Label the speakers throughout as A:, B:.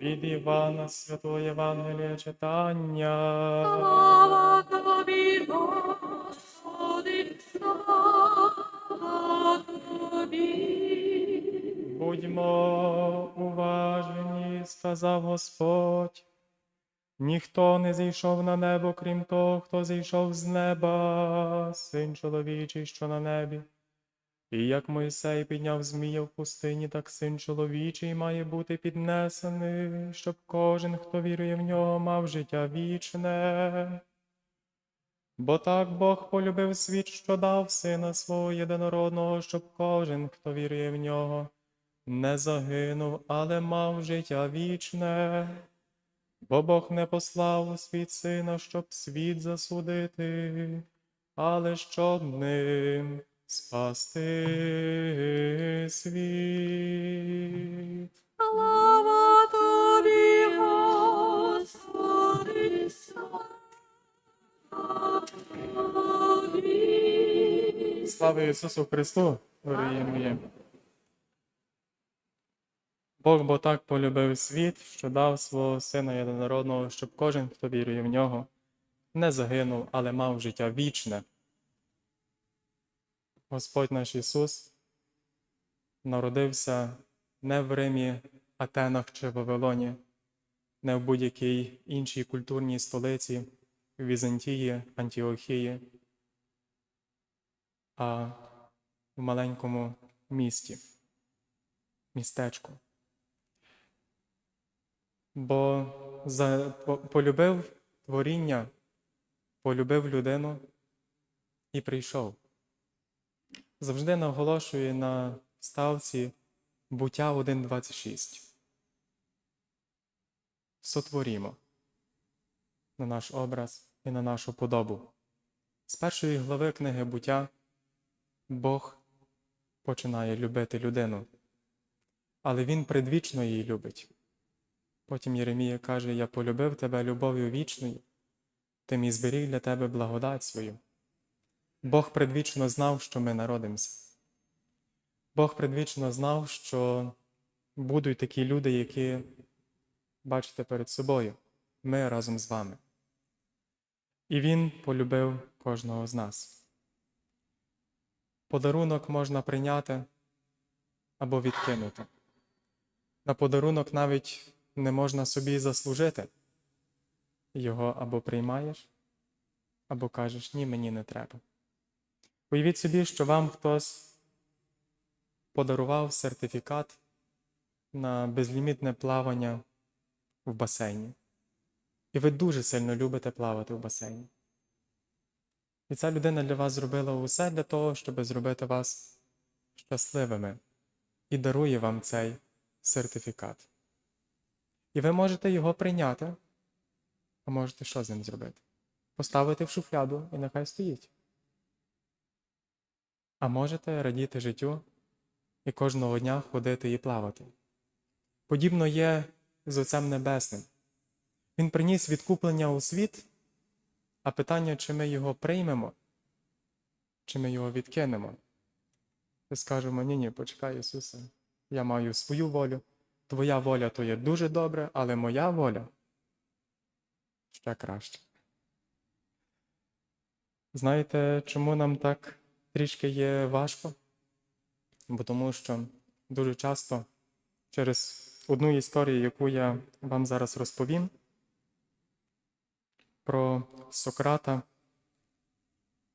A: Від Івана Святого Євангелія читання.
B: Слава тобі, Господи, слава тобі.
A: Будьмо уважні, сказав Господь. Ніхто не зійшов на небо, крім того, хто зійшов з неба, син чоловічий, що на небі. І як Мойсей підняв змія в пустині, так син чоловічий має бути піднесений, щоб кожен, хто вірує в нього, мав життя вічне. Бо так Бог полюбив світ, що дав сина свого єдинородного, щоб кожен, хто вірує в нього, не загинув, але мав життя вічне. Бо Бог не послав у світ сина, щоб світ засудити, але щоб ним спасти світ.
B: Слава тобі, Господи, слава тобі.
A: Слава Ісусу Христу, дорогі мої. Бог бо так полюбив світ, що дав свого Сина єдинородного, щоб кожен, хто вірує в нього, не загинув, але мав життя вічне. Господь наш Ісус народився не в Римі, Атенах чи Вавилоні, не в будь-якій іншій культурній столиці Візантії, Антіохії, а в маленькому місті, містечку. Бо за, по- полюбив творіння, полюбив людину і прийшов. Завжди наголошує на ставці буття 1.26. Сотворімо на наш образ і на нашу подобу. З першої глави книги буття Бог починає любити людину, але Він предвічно її любить. Потім Єремія каже: Я полюбив тебе любов'ю вічною, тим і зберіг для тебе благодать свою. Бог предвічно знав, що ми народимося. Бог предвічно знав, що будуть такі люди, які бачите перед собою, ми разом з вами. І Він полюбив кожного з нас. Подарунок можна прийняти або відкинути. На подарунок навіть не можна собі заслужити. Його або приймаєш, або кажеш ні, мені не треба. Уявіть собі, що вам хтось подарував сертифікат на безлімітне плавання в басейні. І ви дуже сильно любите плавати в басейні. І ця людина для вас зробила усе для того, щоб зробити вас щасливими і дарує вам цей сертифікат. І ви можете його прийняти, а можете що з ним зробити? Поставити в шуфляду і нехай стоїть. А можете радіти життю і кожного дня ходити і плавати. Подібно є з Отцем Небесним. Він приніс відкуплення у світ, а питання, чи ми його приймемо, чи ми його відкинемо. І скажемо, ні, ні, почекай, Ісусе, я маю свою волю. Твоя воля то є дуже добре, але моя воля ще краще. Знаєте, чому нам так трішки є важко? Бо тому що дуже часто через одну історію, яку я вам зараз розповім, про Сократа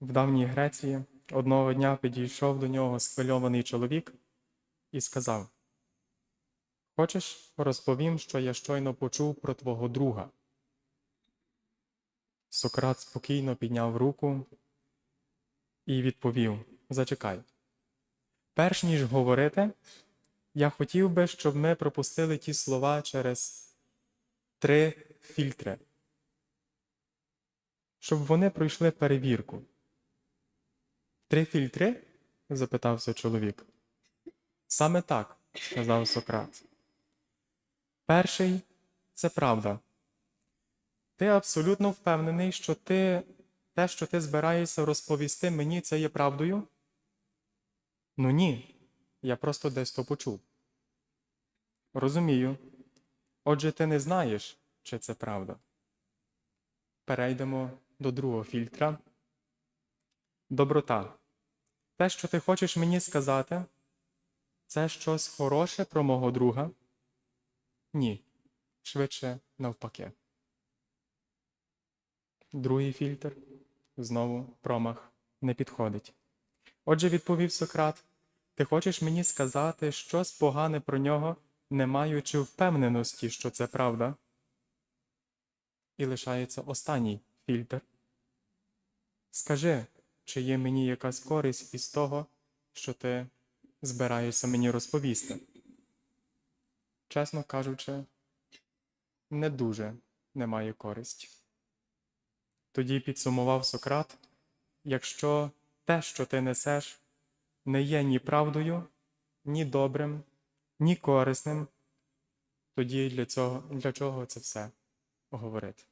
A: в давній Греції одного дня підійшов до нього схвильований чоловік і сказав: Хочеш, розповім, що я щойно почув про твого друга? Сократ спокійно підняв руку і відповів: Зачекай. Перш ніж говорити, я хотів би, щоб ми пропустили ті слова через три фільтри, щоб вони пройшли перевірку. Три фільтри? запитався чоловік. Саме так, сказав Сократ. Перший це правда. Ти абсолютно впевнений, що ти, те, що ти збираєшся розповісти мені, це є правдою? Ну ні, я просто десь то почув. Розумію. Отже, ти не знаєш, чи це правда. Перейдемо до другого фільтра. Доброта. Те, що ти хочеш мені сказати, це щось хороше про мого друга? Ні. Швидше навпаки. Другий фільтр знову промах не підходить. Отже, відповів Сократ: Ти хочеш мені сказати щось погане про нього, не маючи впевненості, що це правда? І лишається останній фільтр. Скажи, чи є мені якась користь із того, що ти збираєшся мені розповісти? Чесно кажучи, не дуже немає користі. Тоді підсумував Сократ: якщо те, що ти несеш, не є ні правдою, ні добрим, ні корисним, тоді для, цього, для чого це все говорити?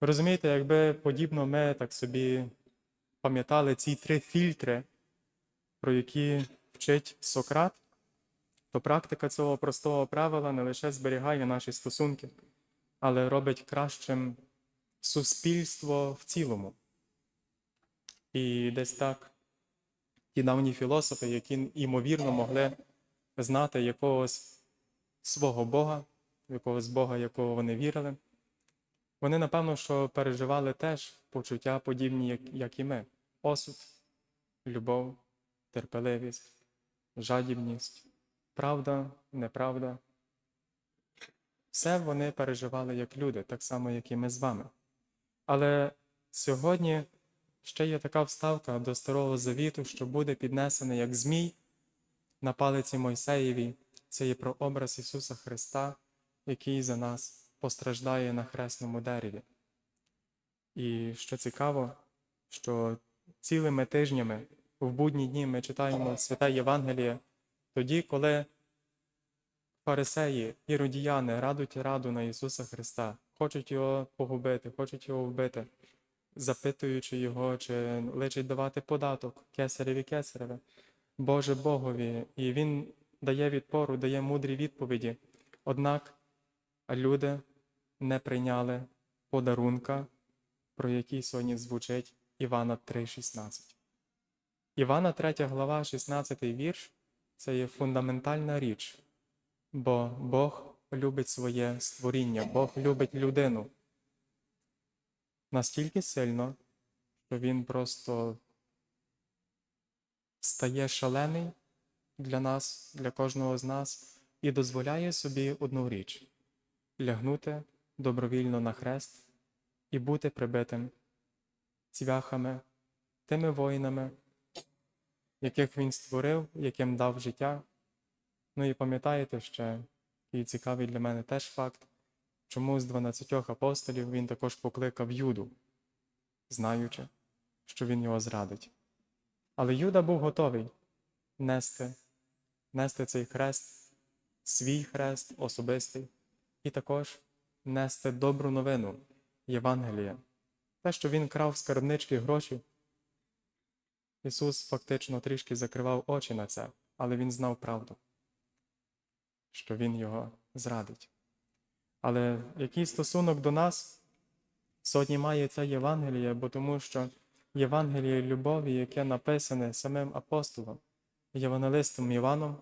A: Розумієте, якби подібно ми так собі пам'ятали ці три фільтри, про які вчить Сократ, то практика цього простого правила не лише зберігає наші стосунки, але робить кращим суспільство в цілому. І десь так ті давні філософи, які ймовірно могли знати якогось свого Бога, якогось Бога, якого вони вірили, вони, напевно, що переживали теж почуття подібні, як, як і ми: осуд, любов, терпеливість, жадібність, правда, неправда. Все вони переживали як люди, так само, як і ми з вами. Але сьогодні ще є така вставка до Старого Завіту, що буде піднесена як змій на палиці Мойсеєвій. Це є про образ Ісуса Христа, який за нас постраждає на хресному дереві. І що цікаво, що цілими тижнями в будні дні ми читаємо Святе Євангеліє тоді, коли фарисеї і радуть раду на Ісуса Христа, хочуть його погубити, хочуть його вбити, запитуючи його, чи личить давати податок кесареві кесареве, Боже Богові. І він дає відпору, дає мудрі відповіді. Однак люди не прийняли подарунка, про який сьогодні звучить Івана 3,16. Івана 3 глава, 16 вірш це є фундаментальна річ, бо Бог любить своє створіння, Бог любить людину настільки сильно, що Він просто стає шалений для нас, для кожного з нас, і дозволяє собі одну річ лягнути добровільно на хрест і бути прибитим цвяхами, тими воїнами, яких він створив, яким дав життя. Ну і пам'ятаєте ще, і цікавий для мене теж факт, чому з 12 апостолів він також покликав Юду, знаючи, що він його зрадить. Але Юда був готовий нести, нести цей хрест, свій хрест особистий, і також нести добру новину Євангелія. Те, що він крав скарбнички гроші, Ісус фактично трішки закривав очі на це, але Він знав правду, що Він його зрадить. Але який стосунок до нас сьогодні має це Євангеліє, бо тому що Євангеліє любові, яке написане самим апостолом, євангелистом Іваном,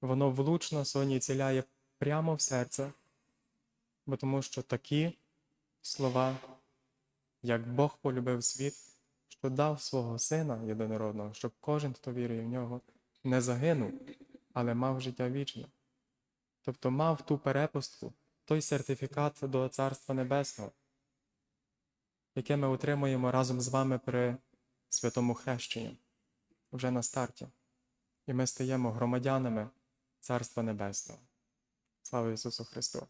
A: воно влучно сьогодні ціляє прямо в серце, бо тому що такі слова, як Бог полюбив світ, що дав свого Сина єдинородного, щоб кожен, хто вірує в нього, не загинув, але мав життя вічне. Тобто мав ту перепустку, той сертифікат до Царства Небесного, яке ми отримуємо разом з вами при святому хрещенні вже на старті. І ми стаємо громадянами Царства Небесного. Слава Ісусу Христу!